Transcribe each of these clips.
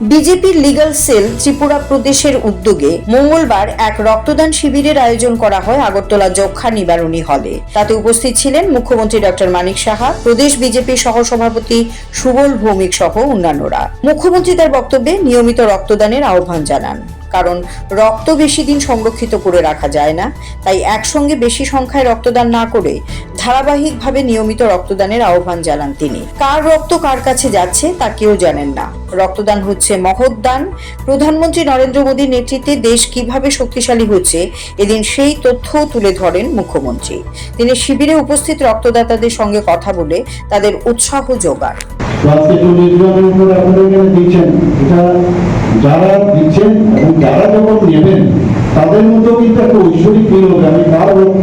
বিজেপির legal sell Tripura প্রদেশের উদ্যোগে মঙ্গলবার এক রক্তদান শিবিরের আয়োজন করা হয় আগরতলা যক্ষা নিবারণী হলে। তাতে উপস্থিত ছিলেন মুখ্যমন্ত্রী ডক্টর মানিক সাহা, প্রদেশ বিজেপি সহসভাপতি সুবল ভৌমিক সহ অন্যান্যরা। মুখ্যমন্ত্রী তার বক্তব্যে নিয়মিত রক্তদানের আহ্বান জানান। কারণ রক্ত বেশি দিন সংরক্ষিত করে রাখা যায় না। তাই একসঙ্গে বেশি সংখ্যায় রক্তদান না করে ধারাবাহিকভাবে নিয়মিত রক্তদানের আহ্বান জানান তিনি। কার রক্ত কার কাছে যাচ্ছে তা কেউ জানেন না। রক্তদান হচ্ছে মহৎ দান প্রধানমন্ত্রী নরেন্দ্র মোদীর নেতৃত্বে দেশ কীভাবে শক্তিশালী হচ্ছে, এদিন সেই তথ্যও তুলে ধরেন মুখ্যমন্ত্রী। তিনি শিবিরে উপস্থিত রক্তদাতাদের সঙ্গে কথা বলে তাদের উৎসাহ যোগান। আজকে চল্লিশ জনের উপর আপনারা এখানে দিচ্ছেন। এটা যারা দিচ্ছেন এবং যারা যখন নেবেন, তাদের মধ্যেও কিন্তু একটা ঐশ্বরিক ফিল আমি কার রক্ত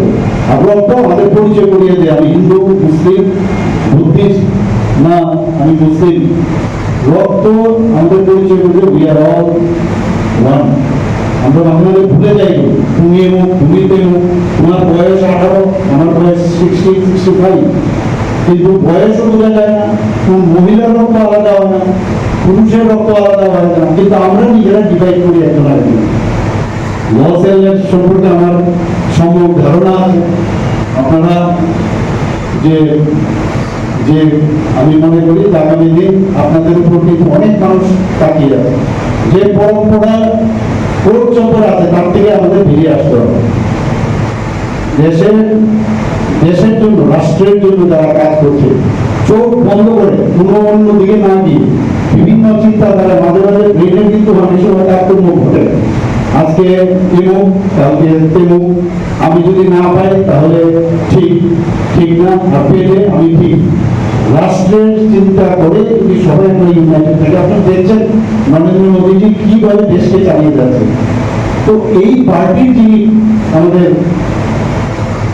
আর রক্ত আমাদের পরিচয় করিয়ে দেয় আমি হিন্দু, মুসলিম, বুদ্ধিস্ট, না, আমি মুসলিম। রক্ত আমাদের পরিচয় করিয়ে উই আর অল ওয়ান আমরা বাংলাদেশ ভুলে যাই, তুমি মুখ তুমিতে মুখ তোমার বয়স আঠারো, আমার বয়স সিক্সটি সিক্সটি ফাইভ কিন্তু বয়সও বোঝা যায় কোন মহিলার রক্ত আলাদা হয় না, পুরুষের রক্ত আলাদা হয় না, কিন্তু আমরা নিজেরা ডিভাইড করি একজন আরেকজন লসেলের সম্পর্কে আমার সম্যক ধারণা আছে। আপনারা যে যে আমি মনে করি, আগামী দিন আপনাদের উপর কিন্তু অনেক মানুষ তাকিয়ে আছে। যে পরম্পরা চম্পর আছে, তার থেকে আমাদের বেরিয়ে আসতে হবে। দেশের দেশের জন্য, রাষ্ট্রের জন্য যারা কাজ করছে। চোখ বন্ধ করে কোনো অন্য দিকে না দিয়ে বিভিন্ন চিন্তা চিন্তাধারা মাঝে মাঝে ব্রেনের কিন্তু অনেক সময় কাজকর্ম ঘটে আজকে এমুক কালকে তেমুক আমি যদি না পাই তাহলে ঠিক ঠিক না আর পেলে আমি ঠিক। রাষ্ট্রের চিন্তা করে যদি সবাই আমরা ইউনাইটেড থাকে আপনি দেখছেন নরেন্দ্র মোদীজি কীভাবে দেশকে চালিয়ে যাচ্ছে। তো এই পার্টির যিনি আমাদের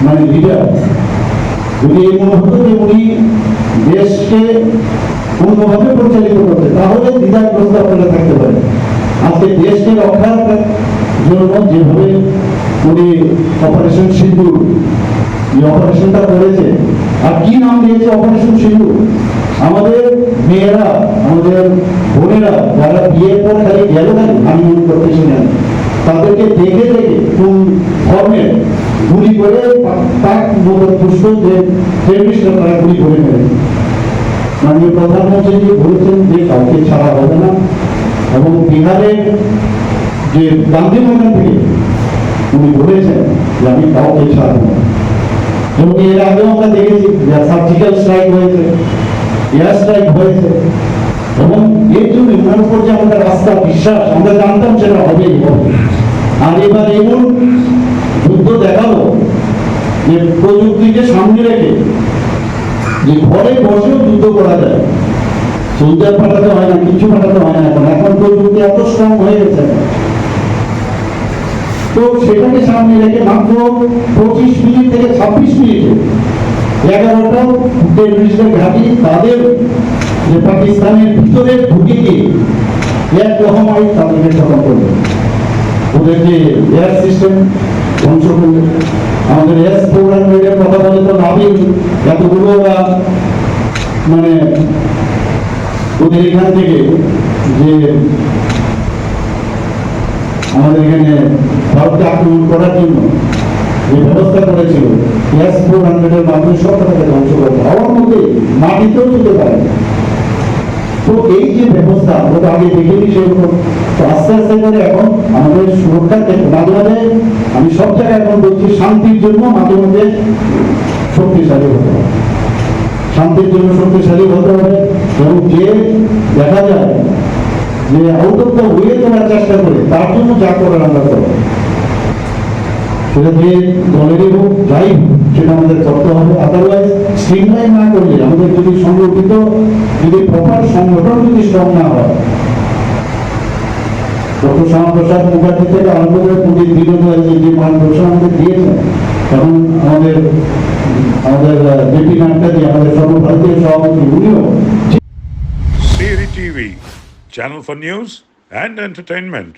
মানে লিডার যদি এই মনে হতো যে উনি দেশকে অন্যভাবে পরিচালিত করতে তাহলে দ্বিধাগ্রস্ত আপনারা থাকতে পারে আজকে দেশকে রক্ষার জন্য যেভাবে উনি অপারেশন সিন্ধু এই অপারেশনটা করেছে, আর কি নাম দিয়েছে অপারেশন সিন্ধু আমাদের মেয়েরা, আমাদের বোনেরা, যারা বিয়ের পর খালি গেল না হানিমুন করতে তাদেরকে দেখে দেখে কোন ধর্মের গুলি করে তার টেলিভিশন তারা গুলি করে ফেলে। মাননীয় প্রধানমন্ত্রী বলেছেন যে কাউকে ছাড়া হবে না, এবং বিহারের যে গান্ধী ময়দান থেকে উনি বলেছেন যে আমি কাউকে ছাড়বো না। এবং এর আগেও আমরা দেখেছি যে সার্জিক্যাল স্ট্রাইক হয়েছে এয়ার স্ট্রাইক হয়েছে, এবং এর জন্য উপর যে আমাদের রাস্তা বিশ্বাস, আমরা জানতাম সেটা হবেই হবে। আর এবার এমন যুদ্ধ দেখাল যে প্রযুক্তিকে সামনে রেখে যে ঘরে বসেও যুদ্ধ করা যায়। সোলজার পাঠাতে হয় না, কিছু পাঠাতে হয় না এখন। এখন প্রযুক্তি এত স্ট্রং হয়ে গেছে। তো সেটাকে সামনে রেখে মাত্র পঁচিশ মিনিট থেকে ছাব্বিশ মিনিটে, এগারোটা টেররিস্টের ঘাঁটি তাদের যে পাকিস্তানের ভিতরে ঢুকে গিয়ে এক রকমাই তাদেরকে খতম করবে। ওদের যে এয়ার সিস্টেম ধ্বংস করবে। আমাদের এস প্রোগ্রামের কথা বলে তো লাভই এতগুলো ওরা মানে ওদের এখান থেকে যে আমাদের এখানে ভারতকে আক্রমণ করার জন্য যে ব্যবস্থা করেছিল এস ফোর হান্ড্রেডের মাধ্যমে সব তাকে ধ্বংস করে হওয়ার মধ্যে মাটিতেও যেতে পারে। তো এই যে ব্যবস্থা, আমরা তো আস্তে আস্তে করে এখন আমাদের আমি সব জায়গায় এখন বলছি, শান্তির জন্য শক্তিশালী হতে হবে। শান্তির জন্য শক্তিশালী হতে দেখা যায় যে চেষ্টা করে, তার জন্য যা করার আমরা করব। সেটা যে দলেরই হোক যাই সেটা আমাদের করতে হবে আদারওয়াইজ স্ট্রিমলাইন না করলে আমাদের যদি সংগঠিত যদি প্রপার সংগঠন যদি স্ট্রং না হয় ডক্টর শ্যামাপ্রসাদ মুখার্জি থেকে আরম্ভ করে পণ্ডিত দীনদয়াল যে মার্গদর্শন আমাদের দিয়েছেন তখন আমাদের আমাদের জেপি নাড্ডাজি আমাদের সর্বভারতীয় সভাপতি উনিও TV, channel for news and entertainment.